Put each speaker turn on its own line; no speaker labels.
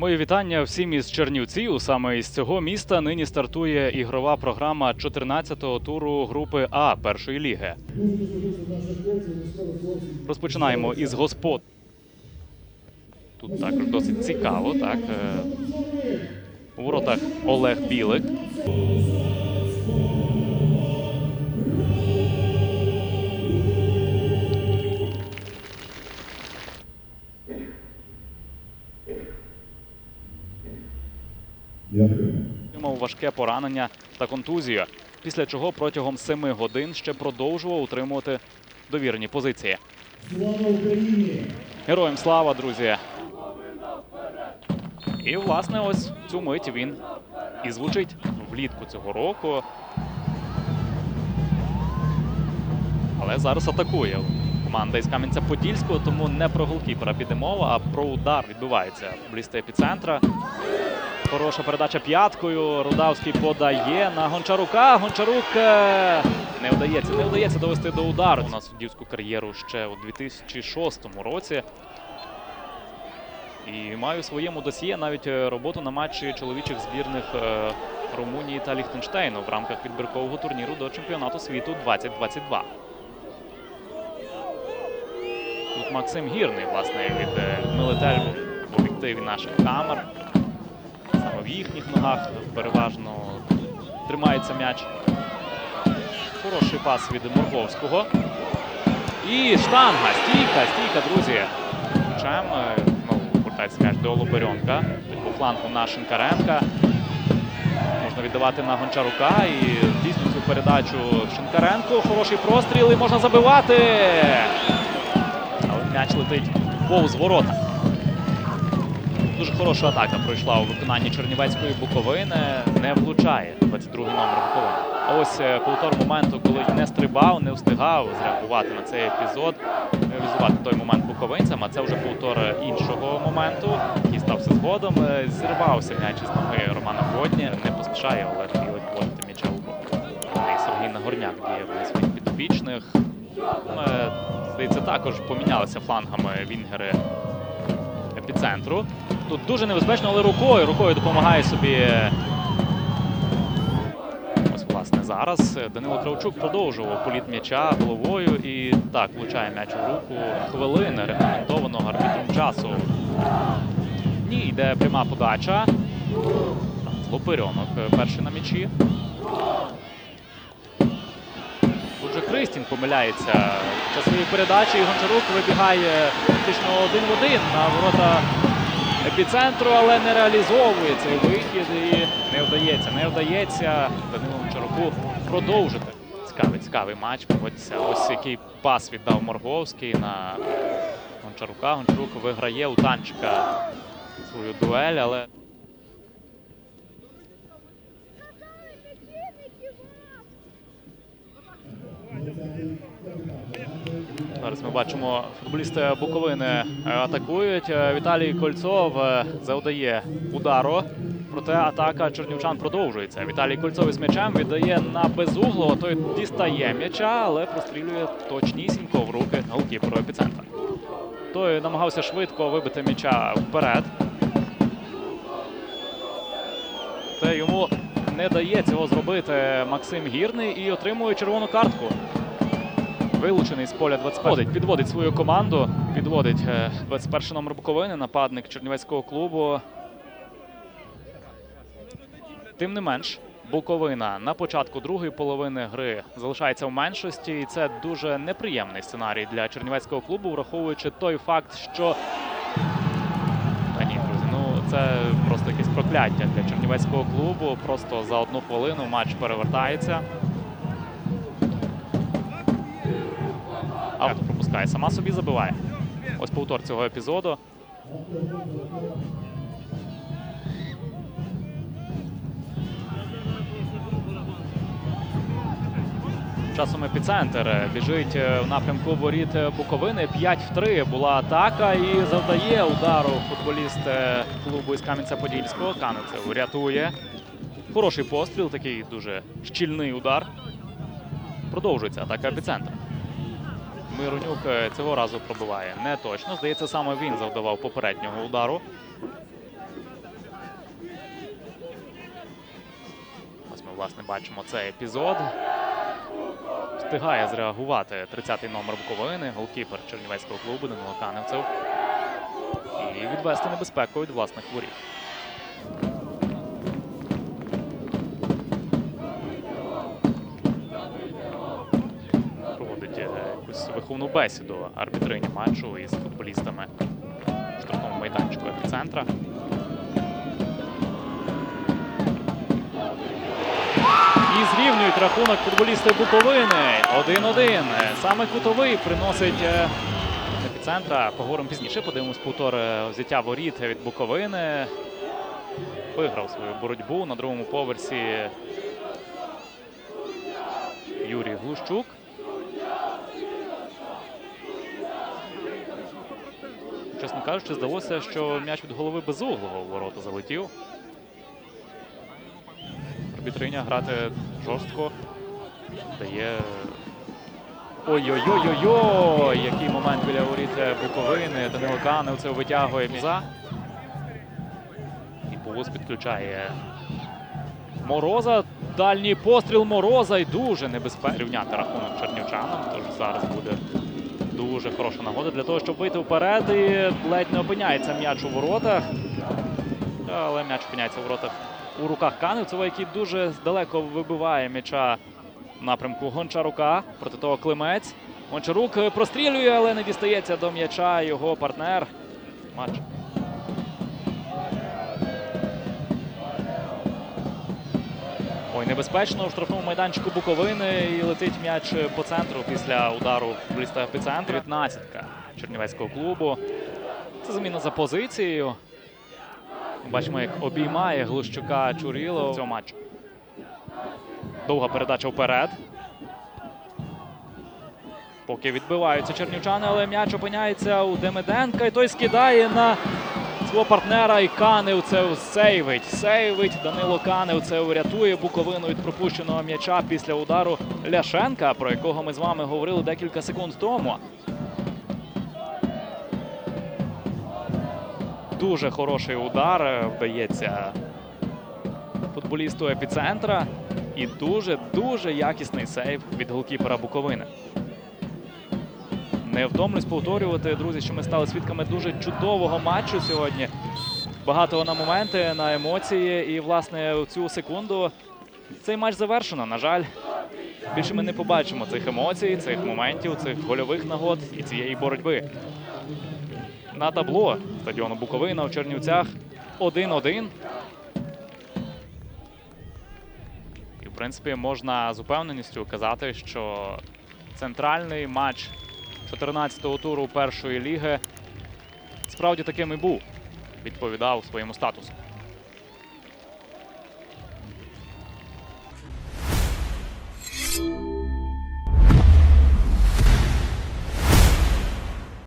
Мої вітання всім із Чернівців. Саме із цього міста нині стартує ігрова програма 14-го туру групи А першої ліги. Розпочинаємо із господ. Тут також досить цікаво. Так е, у воротах Олег Білик.
Дякую.
Отримав важке поранення та контузію, після чого протягом семи годин ще продовжував утримувати довірені позиції.
Слава Україні!
Героям слава, друзі! І, власне, ось цю мить він і звучить влітку цього року. Але зараз атакує команда із Кам'янця-Подільського, тому не про голкіпера піде мова, а про удар відбувається. Блісти епіцентра. Хороша передача п'яткою. Рудавський подає на Гончарука. Гончарук е, не вдається, не вдається довести до удару на суддівську кар'єру ще у 2006 році. І маю своєму досьє навіть е, роботу на матчі чоловічих збірних е, Румунії та Ліхтенштейну в рамках відбіркового турніру до чемпіонату світу 2022. Тут Максим Гірний, власне, від е, в об'єктиві наших камер. Їхніх ногах переважно тримається м'яч. Хороший пас від Морговського. І штанга, стійка, стійка, друзі. М'ячем е, знову повертається м'яч до Лоберенка. По флангу на Шинкаренка. Можна віддавати на Гончарука і здійснює цю передачу Шинкаренко. Хороший простріл і можна забивати. Але м'яч летить повз ворота. Дуже хороша атака пройшла у виконанні Чернівецької Буковини. Не влучає 22-й номер Буковини. А ось е, повтор моменту, коли не стрибав, не встигав зреагувати на цей епізод, реалізувати той момент буковинцям. А це вже повтор е, іншого моменту, який стався згодом. Е, Зірвався м'яч із ноги Романа Водні. Не поспішає Олег Білик вводити м'яча у руку. Сергій Нагорняк діє на своїх підопічних. Е, Здається, також помінялися флангами вінгери епіцентру. Тут дуже небезпечно, але рукою. Рукою допомагає собі. Ось, власне, зараз Данило Кравчук продовжував політ м'яча головою і так влучає м'яч у руку. Хвилини регламентованого арбітром часу. Ні, йде пряма подача. Там Злопирьонок перший на м'ячі. Тут же Кристін помиляється своєї передачі. І Гончарук вибігає фактично один в один на ворота епіцентру, але не реалізовує цей вихід і не вдається. Не вдається Данилу Гончаруку продовжити. Цікавий, цікавий матч. Поводиться. Ось який пас віддав Морговський на Гончарука. Гончарук виграє у танчика свою дуель, але. Зараз ми бачимо, футболісти Буковини е, атакують. Е, Віталій Кольцов е, завдає удару. Проте атака чернівчан продовжується. Віталій Кольцов із м'ячем віддає на безуглого. Той дістає м'яча, але прострілює точнісінько в руки голкіперу епіцентра. Той намагався швидко вибити м'яча вперед. Та йому не дає цього зробити Максим Гірний і отримує червону картку. Вилучений з поля 21. Підводить свою команду. Підводить е, 21 номер Буковини, нападник Чернівецького клубу. Тим не менш, Буковина на початку другої половини гри залишається в меншості, і це дуже неприємний сценарій для Чернівецького клубу, враховуючи той факт, що ну це просто якесь прокляття для Чернівецького клубу. Просто за одну хвилину матч перевертається. Авто пропускає, сама собі забиває. Ось повтор цього епізоду. Часом епіцентр е, біжить е, в напрямку воріт е, Буковини. 5 в 3 була атака і завдає удару футболіст клубу із Кам'янця-Подільського. Канецев рятує. Хороший постріл, такий дуже щільний удар. Продовжується атака епіцентра. Миронюк е, цього разу пробиває. Не точно. Здається, саме він завдавав попереднього удару. Ось ми, власне, бачимо цей епізод. Встигає зреагувати 30-й номер Буковини, голкіпер Чернівецького клубу Данило Каневцев. І відвести небезпеку від власних воріт. Якусь бесіду арбітрині матчу із футболістами в штрафному майданчику епіцентра. І зрівнюють рахунок футболісти Буковини. 1-1. Саме кутовий приносить е, епіцентра. Поговоримо пізніше. Подивимось повтор е, взяття воріт від Буковини. Виграв свою боротьбу на другому поверсі Юрій Глущук. Чесно кажучи, здалося, що м'яч від голови безуглого в ворота залетів. Арбітриня грати жорстко. Дає. Ой-ой-ой-ой-ой! Який момент біля воріт Буковини. Данило Канев це витягує міза. І Полос підключає Мороза. Дальній постріл Мороза і дуже небезпечно рівняти рахунок чернівчанам. Тож зараз буде дуже хороша нагода для того, щоб вийти вперед. І ледь не опиняється м'яч у воротах. Але м'яч опиняється у воротах у руках Каневцева, який дуже далеко вибиває м'яча в напрямку Гончарука. Проти того Климець. Гончарук прострілює, але не дістається до м'яча його партнер. Матч. Ой, небезпечно у штрафному майданчику Буковини і летить м'яч по центру після удару футболіста епіцентру. 15-ка Чернівецького клубу. Це заміна за позицією. Бачимо, як обіймає Глущука Чуріло в цьому матчі. Довга передача вперед. Поки відбиваються чернівчани, але м'яч опиняється у Демиденка. І той скидає на свого партнера і Каневцев сейвить. Сейвить Данило Каневцев рятує Буковину від пропущеного м'яча після удару Ляшенка, про якого ми з вами говорили декілька секунд тому. Дуже хороший удар е, вдається футболісту епіцентра. І дуже дуже якісний сейв від голкіпера Буковини. Не втомлюсь повторювати, друзі, що ми стали свідками дуже чудового матчу сьогодні. Багато на моменти, на емоції. І, власне, у цю секунду цей матч завершено. На жаль, більше ми не побачимо цих емоцій, цих моментів, цих гольових нагод і цієї боротьби. На табло стадіону Буковина у Чернівцях 1-1. І, в принципі, можна з упевненістю казати, що центральний матч 14-го туру першої ліги справді таким і був. Відповідав своєму статусу.